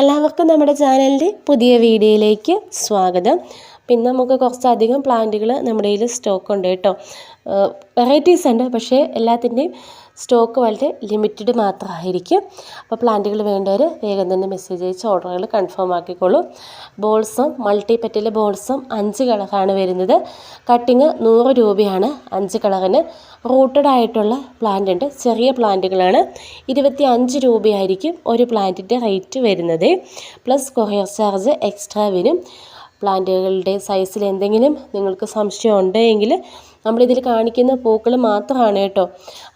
എല്ലാവർക്കും നമ്മുടെ ചാനലിന്റെ പുതിയ വീഡിയോയിലേക്ക് സ്വാഗതം. പിന്നെ നമുക്ക് കുറച്ചധികം പ്ലാന്റുകൾ നമ്മുടെ കയ്യിൽ സ്റ്റോക്ക് ഉണ്ട് കേട്ടോ. വെറൈറ്റീസ് ഉണ്ട്. പക്ഷേ എല്ലാത്തിന്റെയും സ്റ്റോക്ക് വളരെ ലിമിറ്റഡ് മാത്രമായിരിക്കും. അപ്പോൾ പ്ലാന്റുകൾ വേണ്ടവർ വേഗം തന്നെ മെസ്സേജ് അയച്ച് ഓർഡറുകൾ കൺഫേം ആക്കിക്കോളൂ. ബോൾസും മൾട്ടി പെറ്റൽ ബോൾസും അഞ്ച് കളറാണ് വരുന്നത്. കട്ടിങ് നൂറ് രൂപയാണ് അഞ്ച് കളറിന് റൂട്ടഡ് ആയിട്ടുള്ള പ്ലാന്റ് ഉണ്ട്. ചെറിയ പ്ലാന്റുകളാണ്. ഇരുപത്തി അഞ്ച് രൂപയായിരിക്കും ഒരു പ്ലാന്റിന്റെ റേറ്റ് വരുന്നത്. പ്ലസ് കൊറിയർ ചാർജ് എക്സ്ട്രാ വരും. പ്ലാന്റുകളുടെ സൈസിൽ എന്തെങ്കിലും നിങ്ങൾക്ക് സംശയം ഉണ്ടെങ്കിൽ നമ്മളിതിൽ കാണിക്കുന്ന പൂക്കൾ മാത്രമാണ് കേട്ടോ.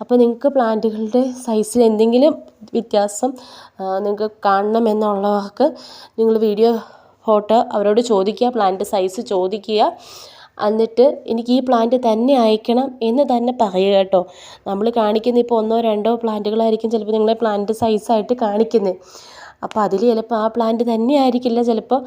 അപ്പോൾ നിങ്ങൾക്ക് പ്ലാന്റുകളുടെ സൈസിൽ എന്തെങ്കിലും വ്യത്യാസം നിങ്ങൾക്ക് കാണണമെന്നുള്ളവർക്ക് നിങ്ങൾ വീഡിയോ ഫോട്ടോ അവരോട് ചോദിക്കുക പ്ലാന്റ് സൈസ് ചോദിക്കുക. എന്നിട്ട് എനിക്ക് ഈ പ്ലാന്റ് തന്നെ അയക്കണം എന്ന് തന്നെ പറയുക കേട്ടോ. നമ്മൾ കാണിക്കുന്ന ഇപ്പോൾ ഒന്നോ രണ്ടോ പ്ലാന്റുകളായിരിക്കും ചിലപ്പോൾ നിങ്ങളെ പ്ലാന്റ് സൈസായിട്ട് കാണിക്കുന്നത്. അപ്പോൾ അതിൽ ചിലപ്പോൾ ആ പ്ലാന്റ് തന്നെ ആയിരിക്കില്ല ചിലപ്പോൾ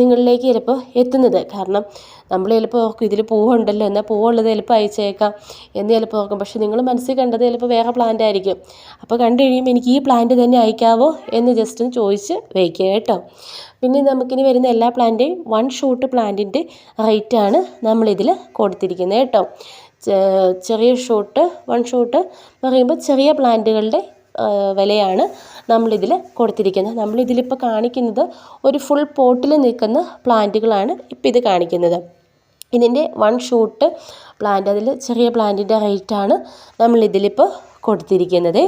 നിങ്ങളിലേക്ക് ചിലപ്പോൾ എത്തുന്നത്. കാരണം നമ്മൾ ചിലപ്പോൾ ഓർക്കും ഇതിൽ പൂവുണ്ടല്ലോ എന്നാൽ പൂവുള്ളത് ചിലപ്പോൾ അയച്ചേക്കാം എന്ന് ചിലപ്പോൾ ഓർക്കും. പക്ഷെ നിങ്ങൾ മനസ്സിൽ കണ്ടത് ചിലപ്പോൾ വേറെ പ്ലാന്റ് ആയിരിക്കും. അപ്പോൾ കണ്ടു കഴിയുമ്പോൾ എനിക്ക് ഈ പ്ലാന്റ് തന്നെ അയക്കാവോ എന്ന് ജസ്റ്റ് ഒന്ന് ചോദിച്ച് വയ്ക്കുക കേട്ടോ. പിന്നെ നമുക്കിനി വരുന്ന എല്ലാ പ്ലാന്റേയും വൺ ഷൂട്ട് പ്ലാന്റിന്റെ റേറ്റാണ് നമ്മളിതിൽ കൊടുത്തിരിക്കുന്നത് കേട്ടോ. ചെറിയ ഷൂട്ട് വൺ ഷൂട്ട് പറയുമ്പോൾ ചെറിയ പ്ലാന്റുകളുടെ വിലയാണ് നമ്മളിതിൽ കൊടുത്തിരിക്കുന്നത്. നമ്മളിതിലിപ്പോൾ കാണിക്കുന്നത് ഒരു ഫുൾ പോട്ടിൽ നിൽക്കുന്ന പ്ലാന്റുകളാണ് ഇപ്പോൾ ഇത് കാണിക്കുന്നത്. ഇതിന്റെ വൺ ഷൂട്ട് പ്ലാന്റ് അതിൽ ചെറിയ പ്ലാന്റിന്റെ റേറ്റാണ് നമ്മളിതിലിപ്പോൾ കൊടുത്തിരിക്കുന്നത്.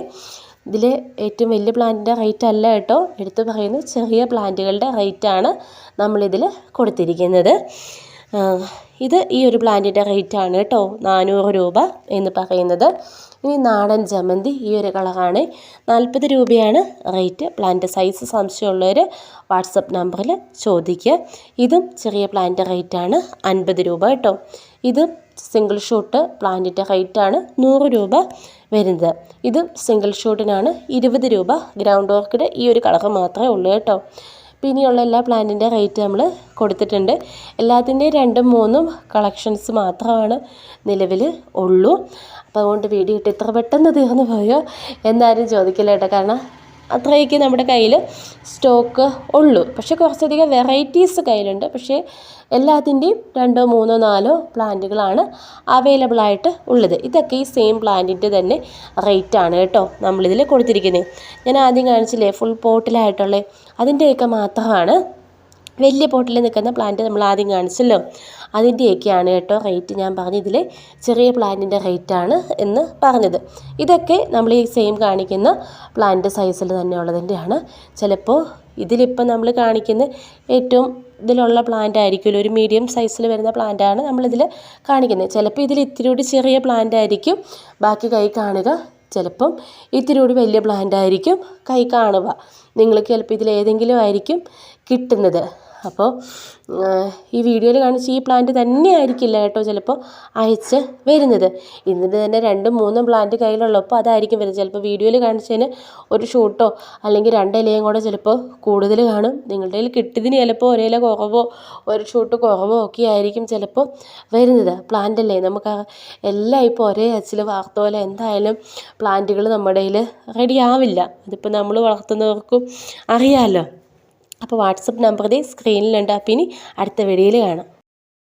ഇതിൽ ഏറ്റവും വലിയ പ്ലാന്റിന്റെ റേറ്റ് അല്ല കേട്ടോ. എടുത്തു പറയുന്നത് ചെറിയ പ്ലാന്റുകളുടെ റേറ്റാണ് നമ്മളിതിൽ കൊടുത്തിരിക്കുന്നത്. ഇത് ഈ ഒരു പ്ലാന്റിന്റെ റേറ്റാണ് കേട്ടോ. നാനൂറ് രൂപ എന്ന് പറയുന്നത്. ഇനി നാടൻ ജമന്തി ഈ ഒരു കളറാണ്. നാൽപ്പത് രൂപയാണ് റേറ്റ്. പ്ലാന്റ് സൈസ് സംശയമുള്ളവർ വാട്സപ്പ് നമ്പറിൽ ചോദിക്കുക. ഇതും ചെറിയ പ്ലാന്റ് റേറ്റാണ്. അൻപത് രൂപ കേട്ടോ. ഇത് സിംഗിൾ ഷൂട്ട് പ്ലാന്റിന്റെ റേറ്റാണ് നൂറ് രൂപ വരുന്നത്. ഇത് സിംഗിൾ ഷൂട്ടിനാണ് ഇരുപത് രൂപ. ഗ്രൗണ്ട് ഓർക്കിഡ് ഈ ഒരു കളർ മാത്രമേ ഉള്ളൂ കേട്ടോ. പിന്നെയുള്ള എല്ലാ പ്ലാന്റിന്റെ റേറ്റ് നമ്മൾ കൊടുത്തിട്ടുണ്ട്. എല്ലാത്തിന്റെയും രണ്ടും മൂന്നും കളക്ഷൻസ് മാത്രമാണ് നിലവിൽ ഉള്ളൂ. അപ്പോൾ അതുകൊണ്ട് വീഡിയോ ഇട്ട് ഇത്ര പെട്ടെന്ന് തീർന്നു പോയോ? എന്നാരും ചോദിക്കില്ല കേട്ടോ കാരണം അത്രയൊക്കെ നമ്മുടെ കയ്യിൽ സ്റ്റോക്ക് ഉള്ളൂ. പക്ഷേ കുറച്ചധികം വെറൈറ്റീസ് കയ്യിലുണ്ട്. പക്ഷേ എല്ലാത്തിന്റെയും രണ്ടോ മൂന്നോ നാലോ പ്ലാന്റുകളാണ് അവൈലബിൾ ആയിട്ട് ഉള്ളത്. ഇതൊക്കെ ഈ സെയിം പ്ലാന്റിന്റെ തന്നെ റേറ്റ് ആണ് കേട്ടോ നമ്മളിതിൽ കൊടുത്തിരിക്കുന്നത് ഞാൻ ആദ്യം കാണിച്ചില്ലേ ഫുൾ പോട്ടിലായിട്ടുള്ള അതിന്റെയൊക്കെ മാത്രമാണ് വലിയ പോട്ടിൽ നിൽക്കുന്ന പ്ലാന്റ് നമ്മൾ ആദ്യം കാണിച്ചല്ലോ. അതിന്റെയൊക്കെയാണ് കേട്ടോ റേറ്റ് ഞാൻ പറഞ്ഞ ഇതിൽ ചെറിയ പ്ലാന്റിന്റെ റേറ്റാണ് എന്ന് പറഞ്ഞത്. ഇതൊക്കെ നമ്മൾ ഈ സെയിം കാണിക്കുന്ന പ്ലാന്റ് സൈസിൽ തന്നെ ഉള്ളതിന്റെയാണ് ചിലപ്പോൾ ഇതിലിപ്പോൾ നമ്മൾ കാണിക്കുന്ന ഏറ്റവും ഇതിലുള്ള പ്ലാന്റ് ആയിരിക്കുമല്ലോ ഒരു മീഡിയം സൈസിൽ വരുന്ന പ്ലാന്റാണ് നമ്മളിതിൽ കാണിക്കുന്നത്. ചിലപ്പോൾ ഇതിൽ ഇത്തിരി കൂടി ചെറിയ പ്ലാന്റ് ആയിരിക്കും. ബാക്കി കൈ കാണുക ചിലപ്പം ഇത്തിരി കൂടി വലിയ പ്ലാന്റ് ആയിരിക്കും കൈ കാണുക. നിങ്ങൾക്ക് ചിലപ്പോൾ ഇതിൽ ഏതെങ്കിലും ആയിരിക്കും കിട്ടുന്നത്. അപ്പോൾ ഈ വീഡിയോയിൽ കാണിച്ച ഈ പ്ലാന്റ് തന്നെ ആയിരിക്കില്ല കേട്ടോ ചിലപ്പോൾ അയച്ച് വരുന്നത്. ഇതിന്റെ തന്നെ രണ്ടും മൂന്നും പ്ലാന്റ് കയ്യിലുള്ളപ്പോൾ അതായിരിക്കും വരുന്നത്. ചിലപ്പോൾ വീഡിയോയിൽ കാണിച്ചതിന് ഒരു ഷൂട്ടോ അല്ലെങ്കിൽ രണ്ട് ഇലയും കൂടെ ചിലപ്പോൾ കൂടുതൽ കാണും. നിങ്ങളുടെ കയ്യിൽ കിട്ടിയതിന് ചിലപ്പോൾ ഒരേല കുറവോ ഒരു ഷൂട്ട് കുറവോ ഒക്കെ ആയിരിക്കും ചിലപ്പോൾ വരുന്നത്. പ്ലാന്റ് അല്ലേ? നമുക്ക് എല്ലാം ഇപ്പോൾ ഒരേ അച്ചിൽ പോലെ എന്തായാലും പ്ലാന്റുകൾ നമ്മുടെ കയ്യിൽ റെഡി ആവില്ല. അതിപ്പോൾ നമ്മൾ വളർത്തുന്നവർക്കും അറിയാമല്ലോ. അപ്പോൾ വാട്സപ്പ് നമ്പർ ദേ സ്ക്രീനിലുണ്ട് അപ്പോൾ ഇനി അടുത്ത വീഡിയോയിൽ കാണാം.